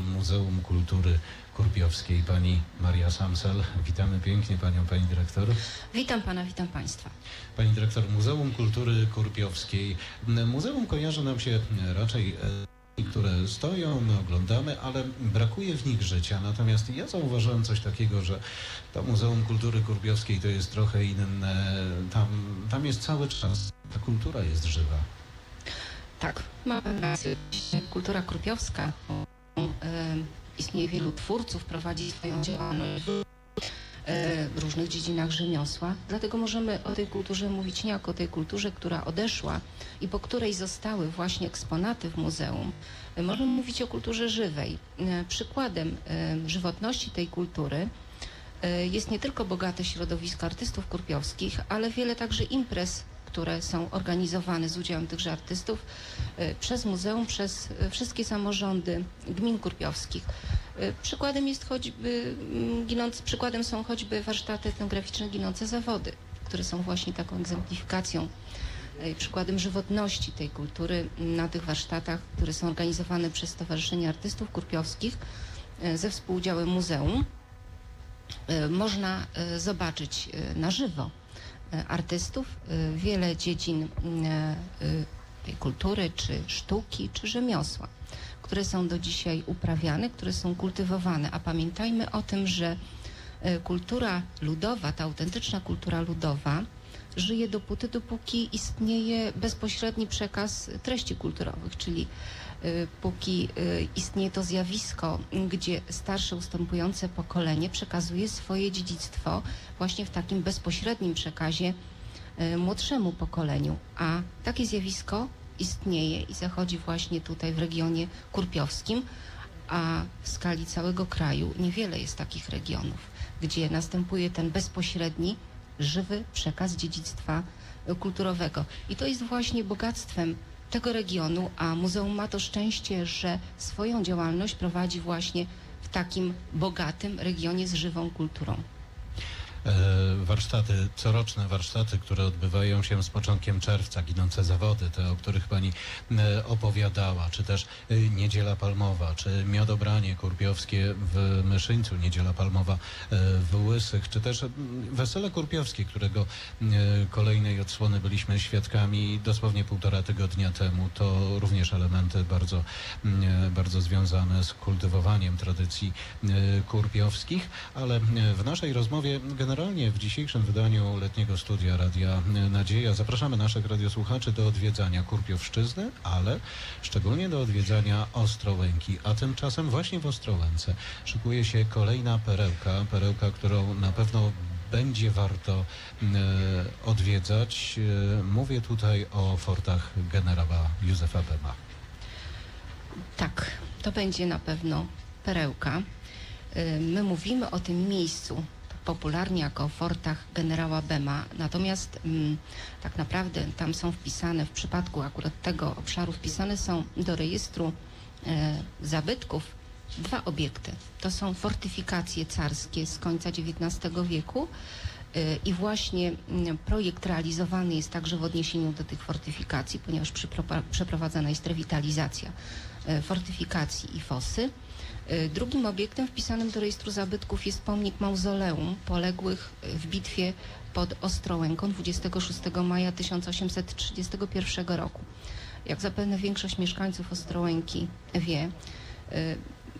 Muzeum Kultury Kurpiowskiej, pani Maria Samsel. Witamy pięknie panią, pani dyrektor. Witam pana, witam państwa. Pani dyrektor Muzeum Kultury Kurpiowskiej. Muzeum kojarzy nam się raczej e, które stoją, my oglądamy, ale brakuje w nich życia. Natomiast ja zauważyłem coś takiego, że to Muzeum Kultury Kurpiowskiej to jest trochę inne. Tam, tam jest cały czas, ta kultura jest żywa. Tak, mamy rację. Kultura krupiowska. E, istnieje wielu twórców, prowadzi swoją działalność e, w różnych dziedzinach rzemiosła. Dlatego możemy o tej kulturze mówić nie jako o tej kulturze, która odeszła i po której zostały właśnie eksponaty w muzeum. E, Możemy mówić o kulturze żywej. Przykładem żywotności tej kultury jest nie tylko bogate środowisko artystów kurpiowskich, ale wiele także imprez, które są organizowane z udziałem tychże artystów e, przez muzeum, przez e, wszystkie samorządy gmin kurpiowskich. E, Przykładem jest choćby, mm, ginąc, przykładem są choćby warsztaty etnograficzne Ginące Zawody, które są właśnie taką egzemplifikacją przykładem żywotności tej kultury na tych warsztatach, które są organizowane przez Stowarzyszenie Artystów Kurpiowskich ze współudziałem muzeum. Można zobaczyć na żywo artystów, e, wiele dziedzin e, e, kultury, czy sztuki, czy rzemiosła, które są do dzisiaj uprawiane, które są kultywowane. A pamiętajmy o tym, że e, kultura ludowa, ta autentyczna kultura ludowa, żyje dopóty, dopóki istnieje bezpośredni przekaz treści kulturowych, czyli y, póki y, istnieje to zjawisko, gdzie starsze ustępujące pokolenie przekazuje swoje dziedzictwo właśnie w takim bezpośrednim przekazie y, młodszemu pokoleniu. A takie zjawisko istnieje i zachodzi właśnie tutaj w regionie kurpiowskim, a w skali całego kraju niewiele jest takich regionów, gdzie następuje ten bezpośredni, żywy przekaz dziedzictwa kulturowego. I to jest właśnie bogactwem tego regionu, a muzeum ma to szczęście, że swoją działalność prowadzi właśnie w takim bogatym regionie z żywą kulturą. E, warsztaty, coroczne warsztaty, które odbywają się z początkiem czerwca, ginące zawody, te, o których pani e, opowiadała, czy też e, Niedziela Palmowa, czy Miodobranie Kurpiowskie w Myszyńcu, Niedziela Palmowa w Łysych, czy też Wesele Kurpiowskie, którego kolejnej odsłony byliśmy świadkami dosłownie półtora tygodnia temu. To również elementy bardzo, bardzo związane z kultywowaniem tradycji kurpiowskich, ale w naszej rozmowie generalnie w dzisiejszym wydaniu letniego studia Radia Nadzieja zapraszamy naszych radiosłuchaczy do odwiedzania Kurpiowszczyzny, ale szczególnie do odwiedzania Ostrołęki, a tymczasem właśnie w Ostrołęce szykuje się kolejna perełka, perełka, którą na pewno będzie warto e, odwiedzać. E, mówię tutaj o fortach generała Józefa Bema. Tak, to będzie na pewno perełka. Y, My mówimy o tym miejscu popularnie jako o fortach generała Bema, natomiast mm, tak naprawdę tam są wpisane, w przypadku akurat tego obszaru wpisane są do rejestru e, zabytków dwa obiekty. To są fortyfikacje carskie z końca XIX wieku y, i właśnie mm, projekt realizowany jest także w odniesieniu do tych fortyfikacji, ponieważ przeprowadzana jest rewitalizacja e, fortyfikacji i fosy. E, Drugim obiektem wpisanym do rejestru zabytków jest pomnik mauzoleum poległych w bitwie pod Ostrołęką 26 maja 1831 roku. Jak zapewne większość mieszkańców Ostrołęki wie, e,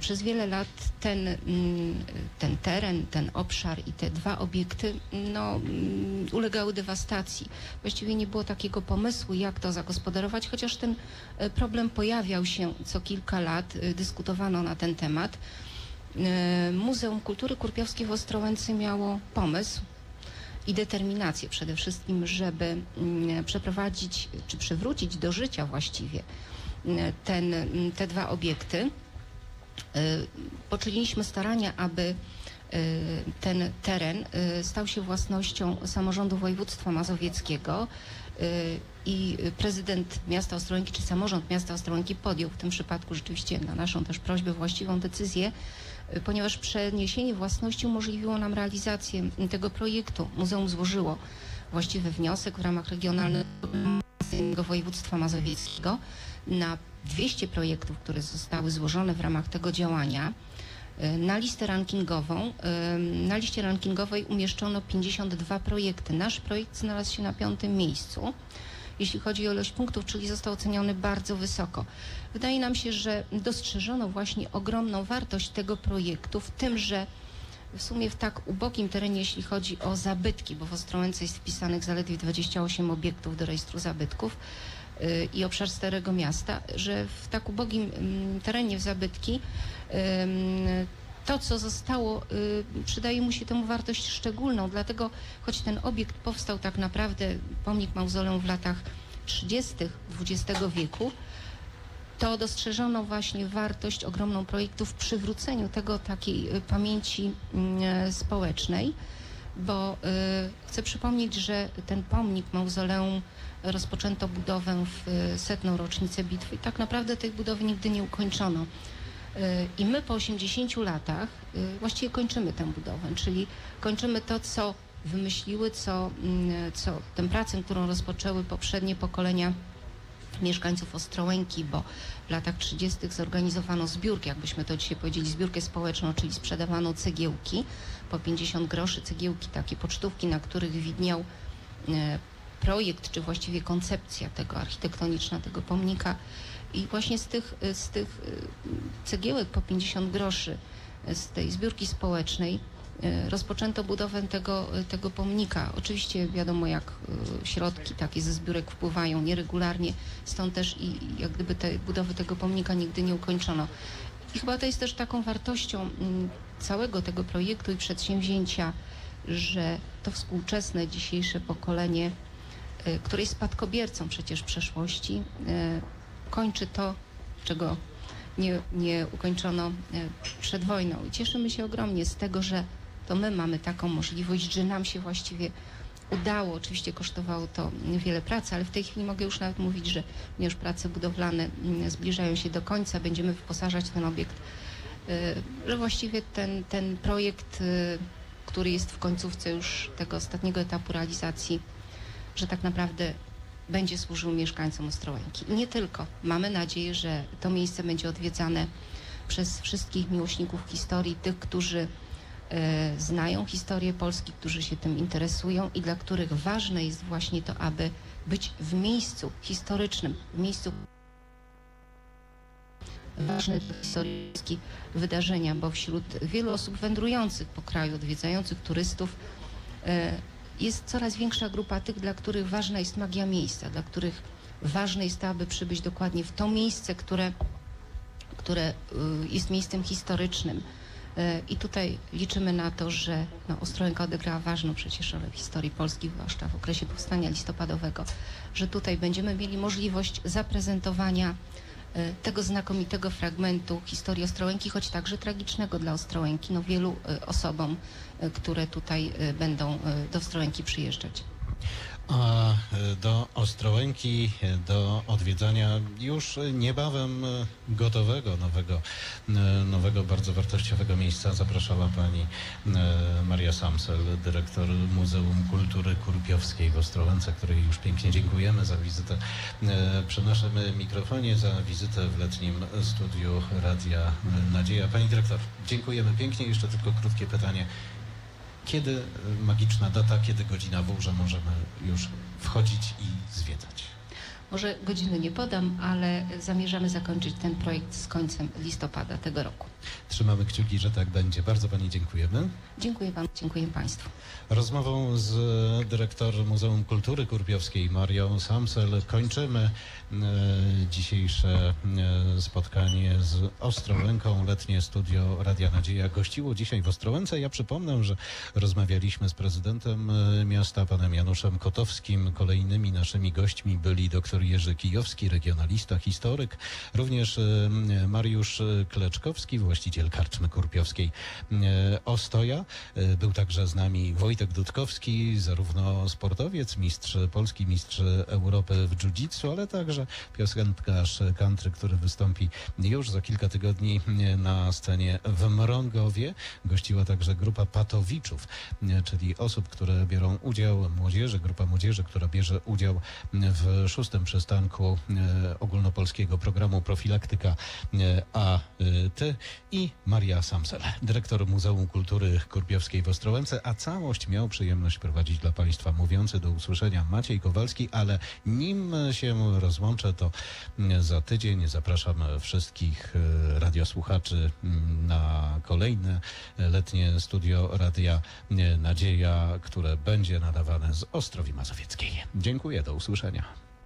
przez wiele lat ten, mm, ten teren, ten obszar i te dwa obiekty no, mm, ulegały dewastacji. Właściwie nie było takiego pomysłu, jak to zagospodarować, chociaż ten e, problem pojawiał się co kilka lat, e, dyskutowano na ten temat. E, Muzeum Kultury Kurpiowskiej w Ostrołęce miało pomysł i determinację przede wszystkim, żeby mm, przeprowadzić czy przywrócić do życia właściwie ten, te dwa obiekty. Y, Poczyniliśmy starania, aby y, ten teren y, stał się własnością samorządu województwa mazowieckiego i prezydent miasta Ostrołęki, czy samorząd miasta Ostrołęki podjął w tym przypadku rzeczywiście na naszą też prośbę właściwą decyzję, ponieważ przeniesienie własności umożliwiło nam realizację tego projektu. Muzeum złożyło właściwy wniosek w ramach regionalnego województwa mazowieckiego na 200 projektów, które zostały złożone w ramach tego działania. Y, Na listę rankingową, y, na liście rankingowej umieszczono 52 projekty. Nasz projekt znalazł się na piątym miejscu, jeśli chodzi o ilość punktów, czyli został oceniony bardzo wysoko. Wydaje nam się, że dostrzeżono właśnie ogromną wartość tego projektu w tym, że w sumie w tak ubogim terenie, jeśli chodzi o zabytki, bo w Ostrołęce jest wpisanych zaledwie 28 obiektów do rejestru zabytków y, i obszar Starego Miasta, że w tak ubogim mm, terenie w zabytki to, co zostało, y, przydaje mu się temu wartość szczególną, dlatego choć ten obiekt powstał tak naprawdę, pomnik mauzoleum w latach 30. XX wieku, to dostrzeżono właśnie wartość ogromną projektu w przywróceniu tego takiej y, pamięci mm, społecznej, bo y, chcę przypomnieć, że ten pomnik mauzoleum rozpoczęto budowę w y, setną rocznicę bitwy i tak naprawdę tej budowy nigdy nie ukończono. I my po 80 latach właściwie kończymy tę budowę, czyli kończymy to, co wymyśliły, co, mm, co tę pracę, którą rozpoczęły poprzednie pokolenia mieszkańców Ostrołęki, bo w latach 30. zorganizowano zbiórkę, jakbyśmy to dzisiaj powiedzieli, zbiórkę społeczną, czyli sprzedawano cegiełki po 50 groszy, cegiełki, takie pocztówki, na których widniał e, projekt, czy właściwie koncepcja tego architektoniczna, tego pomnika. I właśnie z tych, z tych e, cegiełek po 50 groszy, e, z tej zbiórki społecznej, rozpoczęto budowę tego, e, tego pomnika. Oczywiście wiadomo, jak e, środki takie ze zbiórek wpływają nieregularnie, stąd też i jak gdyby te budowy tego pomnika nigdy nie ukończono. I chyba to jest też taką wartością mm, całego tego projektu i przedsięwzięcia, że to współczesne dzisiejsze pokolenie, e, które jest spadkobiercą przecież przeszłości, e, kończy to, czego nie, nie ukończono e, przed wojną. I cieszymy się ogromnie z tego, że to my mamy taką możliwość, że nam się właściwie udało. Oczywiście kosztowało to wiele pracy, ale w tej chwili mogę już nawet mówić, że ponieważ prace budowlane mm, zbliżają się do końca, będziemy wyposażać ten obiekt, y, że właściwie ten, ten projekt, y, który jest w końcówce już tego ostatniego etapu realizacji, że tak naprawdę będzie służył mieszkańcom Ostrołęki. I nie tylko. Mamy nadzieję, że to miejsce będzie odwiedzane przez wszystkich miłośników historii, tych, którzy znają historię Polski, którzy się tym interesują i dla których ważne jest właśnie to, aby być w miejscu historycznym, w miejscu ważne Polski wydarzenia, bo wśród wielu osób wędrujących po kraju, odwiedzających turystów, e, jest coraz większa grupa tych, dla których ważna jest magia miejsca, dla których ważne jest to, aby przybyć dokładnie w to miejsce, które, które y, jest miejscem historycznym. Y, I tutaj liczymy na to, że no, Ostrołęka odegrała ważną przecież rolę w historii Polski, zwłaszcza w okresie powstania listopadowego, że tutaj będziemy mieli możliwość zaprezentowania y, tego znakomitego fragmentu historii Ostrołęki, choć także tragicznego dla Ostrołęki, no wielu y, osobom, które tutaj będą do Ostrołęki przyjeżdżać. A do Ostrołęki, do odwiedzania już niebawem gotowego, nowego, nowego bardzo wartościowego miejsca zapraszała pani e, Maria Samsel, dyrektor Muzeum Kultury Kurpiowskiej w Ostrołęce, której już pięknie dziękujemy za wizytę e, przy naszym mikrofonie, za wizytę w letnim studiu Radia Nadzieja. Pani dyrektor, dziękujemy pięknie. Jeszcze tylko krótkie pytanie. Kiedy e, magiczna data, kiedy godzina że możemy już wchodzić i zwiedzać? Może godziny nie podam, ale zamierzamy zakończyć ten projekt z końcem listopada tego roku. Trzymamy kciuki, że tak będzie. Bardzo Pani dziękujemy. Dziękuję Wam, dziękuję Państwu. Rozmową z dyrektor Muzeum Kultury Kurpiowskiej Marią Samsel kończymy e, dzisiejsze e, spotkanie z Ostrołęką. Letnie studio Radia Nadzieja gościło dzisiaj w Ostrołęce. Ja przypomnę, że rozmawialiśmy z prezydentem e, miasta, panem Januszem Kotowskim. Kolejnymi naszymi gośćmi byli dr Jerzy Kijowski, regionalista, historyk, również e, Mariusz Kleczkowski, właściciel karczmy kurpiowskiej e, Ostoja. Był także z nami Wojtek Dudkowski, zarówno sportowiec, mistrz Polski, mistrz Europy w jiu-jitsu, ale także piosenkarz country, który wystąpi już za kilka tygodni na scenie w Mrągowie. Gościła także grupa patowiczów, czyli osób, które biorą udział, młodzieży, grupa młodzieży, która bierze udział w szóstym przystanku e, ogólnopolskiego programu Profilaktyka e, AT i Maria Samsel, dyrektor Muzeum Kultury Kurpiowskiej w Ostrołęce, a całość miał przyjemność prowadzić dla Państwa mówiący do usłyszenia Maciej Kowalski, ale nim się rozłączę, to za tydzień zapraszam wszystkich e, radiosłuchaczy na kolejne e, letnie studio Radia e, Nadzieja, które będzie nadawane z Ostrowi Mazowieckiej. Dziękuję, do usłyszenia.